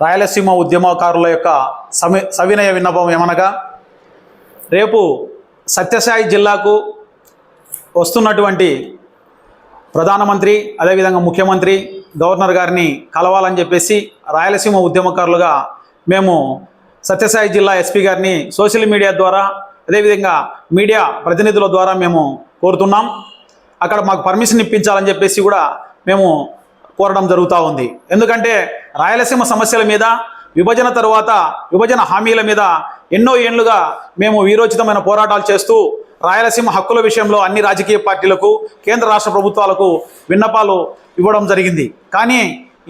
రాయలసీమ ఉద్యమకారుల యొక్క సమి సవినయ విన్నపం ఏమనగా రేపు సత్యసాయి జిల్లాకు వస్తున్నటువంటి ప్రధానమంత్రి అదేవిధంగా ముఖ్యమంత్రి గవర్నర్ గారిని కలవాలని చెప్పేసి రాయలసీమ ఉద్యమకారులుగా మేము సత్యసాయి జిల్లా ఎస్పీ గారిని సోషల్ మీడియా ద్వారా అదేవిధంగా మీడియా ప్రతినిధుల ద్వారా మేము కోరుతున్నాం. అక్కడ మాకు పర్మిషన్ ఇప్పించాలని చెప్పేసి కూడా మేము కోరడం జరుగుతూ ఉంది. ఎందుకంటే రాయలసీమ సమస్యల మీద విభజన తరువాత విభజన హామీల మీద ఎన్నో ఏండ్లుగా మేము వీరోచితమైన పోరాటాలు చేస్తూ రాయలసీమ హక్కుల విషయంలో అన్ని రాజకీయ పార్టీలకు కేంద్ర రాష్ట్ర ప్రభుత్వాలకు విన్నపాలు ఇవ్వడం జరిగింది. కానీ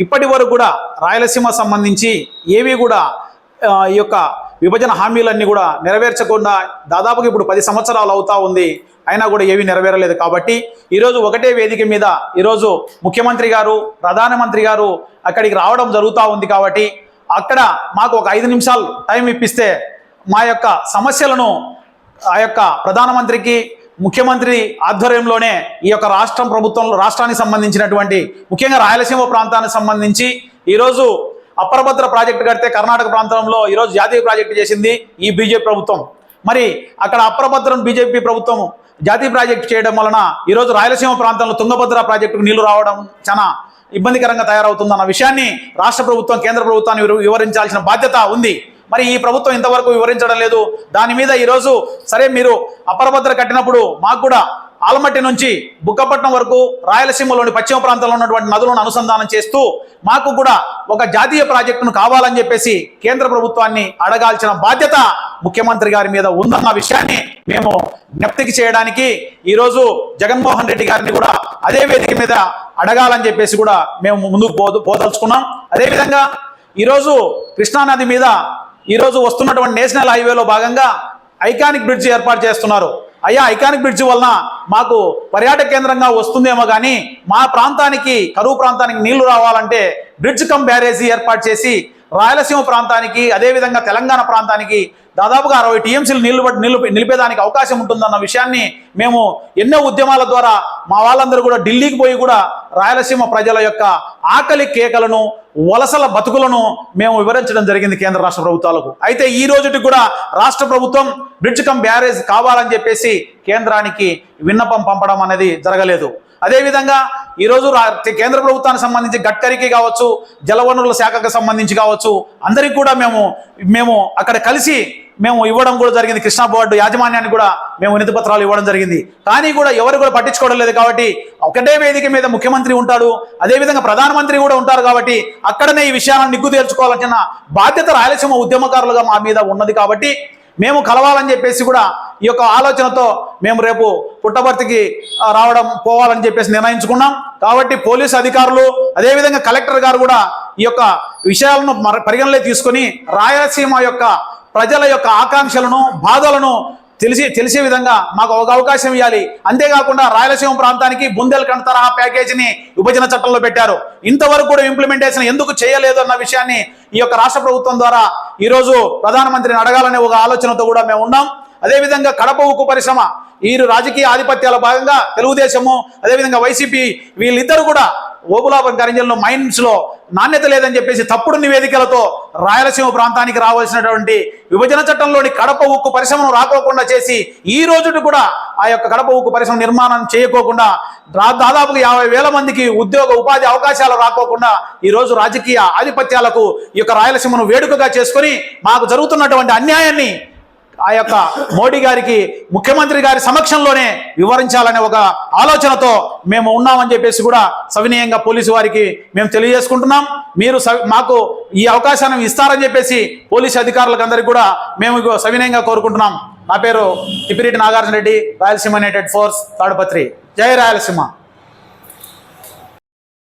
ఇప్పటి వరకు కూడా రాయలసీమ సంబంధించి ఏవి కూడా ఈ యొక్క విభజన హామీలన్నీ కూడా నెరవేర్చకుండా దాదాపుగా ఇప్పుడు పది సంవత్సరాలు అవుతా ఉంది. అయినా కూడా ఏవి నెరవేరలేదు కాబట్టి ఈరోజు ఒకటే వేదిక మీద ఈరోజు ముఖ్యమంత్రి గారు ప్రధానమంత్రి గారు అక్కడికి రావడం జరుగుతూ ఉంది కాబట్టి అక్కడ మాకు ఒక ఐదు నిమిషాలు టైం ఇప్పిస్తే మా యొక్క సమస్యలను ఆ యొక్క ప్రధానమంత్రికి ముఖ్యమంత్రి ఆధ్వర్యంలోనే ఈ యొక్క రాష్ట్రం ప్రభుత్వంలో రాష్ట్రానికి సంబంధించినటువంటి ముఖ్యంగా రాయలసీమ ప్రాంతానికి సంబంధించి ఈరోజు అప్రభద్ర ప్రాజెక్టు కడితే కర్ణాటక ప్రాంతంలో ఈరోజు జాతీయ ప్రాజెక్టు చేసింది ఈ బీజేపీ ప్రభుత్వం. మరి అక్కడ అప్రభద్రం బీజేపీ ప్రభుత్వం జాతీయ ప్రాజెక్టు చేయడం వలన ఈరోజు రాయలసీమ ప్రాంతంలో తుంగభద్ర ప్రాజెక్టుకు నీళ్ళు రావడం చాలా ఇబ్బందికరంగా తయారవుతుందన్న విషయాన్ని రాష్ట్ర ప్రభుత్వం కేంద్ర ప్రభుత్వాన్ని వివరించాల్సిన బాధ్యత ఉంది. మరి ఈ ప్రభుత్వం ఇంతవరకు వివరించడం లేదు. దాని మీద ఈరోజు సరే మీరు అపరభద్ర కట్టినప్పుడు మాకు కూడా ఆలమట్టి నుంచి బుక్కపట్నం వరకు రాయలసీమలోని పశ్చిమ ప్రాంతంలో ఉన్నటువంటి నదులను అనుసంధానం చేస్తూ మాకు కూడా ఒక జాతీయ ప్రాజెక్టును కావాలని చెప్పేసి కేంద్ర ప్రభుత్వాన్ని అడగాల్సిన బాధ్యత ముఖ్యమంత్రి గారి మీద ఉందన్న విషయాన్ని మేము జ్ఞప్తికి చేయడానికి ఈరోజు జగన్మోహన్ రెడ్డి గారిని కూడా అదే వేదిక మీద అడగాలని చెప్పేసి కూడా మేము ముందుకు పో పోదలుచుకున్నాం. అదేవిధంగా ఈరోజు కృష్ణానది మీద ఈరోజు వస్తున్నటువంటి నేషనల్ హైవేలో భాగంగా ఐకానిక్ బ్రిడ్జ్ ఏర్పాటు చేస్తున్నారు. అయ్యా ఐకానిక్ బ్రిడ్జ్ వలన మాకు పర్యాటక కేంద్రంగా వస్తుందేమో కానీ మా ప్రాంతానికి కరువు ప్రాంతానికి నీళ్ళు రావాలంటే బ్రిడ్జ్ కమ్ బ్యారేజీ ఏర్పాటు చేసి రాయలసీమ ప్రాంతానికి అదేవిధంగా తెలంగాణ ప్రాంతానికి దాదాపుగా అరవై టీఎంసీలు నీళ్ళు పట్టి నిలు నిలిపేదానికి అవకాశం ఉంటుందన్న విషయాన్ని మేము ఎన్నో ఉద్యమాల ద్వారా మా వాళ్ళందరూ కూడా ఢిల్లీకి పోయి కూడా రాయలసీమ ప్రజల యొక్క ఆకలి కేకలను వలసల బతుకులను మేము వివరించడం జరిగింది కేంద్ర రాష్ట్ర ప్రభుత్వాలకు. అయితే ఈ రోజుకి కూడా రాష్ట్ర ప్రభుత్వం బ్రిడ్జ్ కమ్ బ్యారేజ్ కావాలని చెప్పేసి కేంద్రానికి విన్నపం పంపడం అనేది జరగలేదు. అదేవిధంగా ఈరోజు కేంద్ర ప్రభుత్వానికి సంబంధించి గడ్కరీకి కావచ్చు జలవనరుల శాఖకు సంబంధించి కావచ్చు అందరికి కూడా మేము మేము అక్కడ కలిసి మేము ఇవ్వడం కూడా జరిగింది. కృష్ణా బోర్డు యాజమాన్యానికి కూడా మేము వినతి పత్రాలు ఇవ్వడం జరిగింది. కానీ కూడా ఎవరు కూడా పట్టించుకోవడం లేదు కాబట్టి ఒకటే వేదిక మీద ముఖ్యమంత్రి ఉంటాడు అదేవిధంగా ప్రధానమంత్రి కూడా ఉంటారు కాబట్టి అక్కడనే ఈ విషయాలను నిగ్గు తేల్చుకోవాల్సిన బాధ్యత రాయలసీమ ఉద్యమకారులుగా మా మీద ఉన్నది కాబట్టి మేము కలవాలని చెప్పేసి కూడా ఈ యొక్క ఆలోచనతో మేము రేపు పుట్టపర్తికి రావడం పోవాలని చెప్పేసి నిర్ణయించుకున్నాం. కాబట్టి పోలీసు అధికారులు అదేవిధంగా కలెక్టర్ గారు కూడా ఈ యొక్క విషయాలను పరిగణలో తీసుకొని రాయలసీమ యొక్క ప్రజల యొక్క ఆకాంక్షలను బాధలను తెలిసి తెలిసే విధంగా మాకు ఒక అవకాశం ఇవ్వాలి. అంతేకాకుండా రాయలసీమ ప్రాంతానికి బుందేల్ఖండ్ తరహా ప్యాకేజీని విభజన చట్టంలో పెట్టారు. ఇంతవరకు కూడా ఇంప్లిమెంటేషన్ ఎందుకు చేయలేదు అన్న విషయాన్ని ఈ యొక్క రాష్ట్ర ప్రభుత్వం ద్వారా ఈరోజు ప్రధానమంత్రిని అడగాలనే ఒక ఆలోచనతో కూడా మేము ఉన్నాం. అదేవిధంగా కడప ఉక్కు పరిశ్రమ వీరు రాజకీయ ఆధిపత్యాల భాగంగా తెలుగుదేశము అదేవిధంగా వైసీపీ వీళ్ళిద్దరు కూడా ఓబులాపం కరింజల్లో మైండ్స్లో నాణ్యత లేదని చెప్పేసి తప్పుడు నివేదికలతో రాయలసీమ ప్రాంతానికి రావాల్సినటువంటి విభజన చట్టంలోని కడప ఉక్కు పరిశ్రమను రాకోకుండా చేసి ఈ రోజుటి కూడా ఆ యొక్క కడప ఉక్కు పరిశ్రమ నిర్మాణం చేయకోకుండా దాదాపుగా యాభై వేల మందికి ఉద్యోగ ఉపాధి అవకాశాలు రాకోకుండా ఈరోజు రాజకీయ ఆధిపత్యాలకు ఈ యొక్క రాయలసీమను వేడుకగా చేసుకొని మాకు జరుగుతున్నటువంటి అన్యాయాన్ని ఆ యొక్క మోడీ గారికి ముఖ్యమంత్రి గారి సమక్షంలోనే వివరించాలనే ఒక ఆలోచనతో మేము ఉన్నామని చెప్పేసి కూడా సవినీయంగా పోలీసు వారికి మేము తెలియజేసుకుంటున్నాం. మీరు మాకు ఈ అవకాశాన్ని ఇస్తారని చెప్పేసి పోలీసు అధికారులకు అందరికీ కూడా మేము సవినయంగా కోరుకుంటున్నాం. నా పేరు తిప్పిరెడ్డి నాగార్జున రెడ్డి రాయలసీమ యునైటెడ్ ఫోర్స్ తాడుపత్రి. జై రాయలసీమ.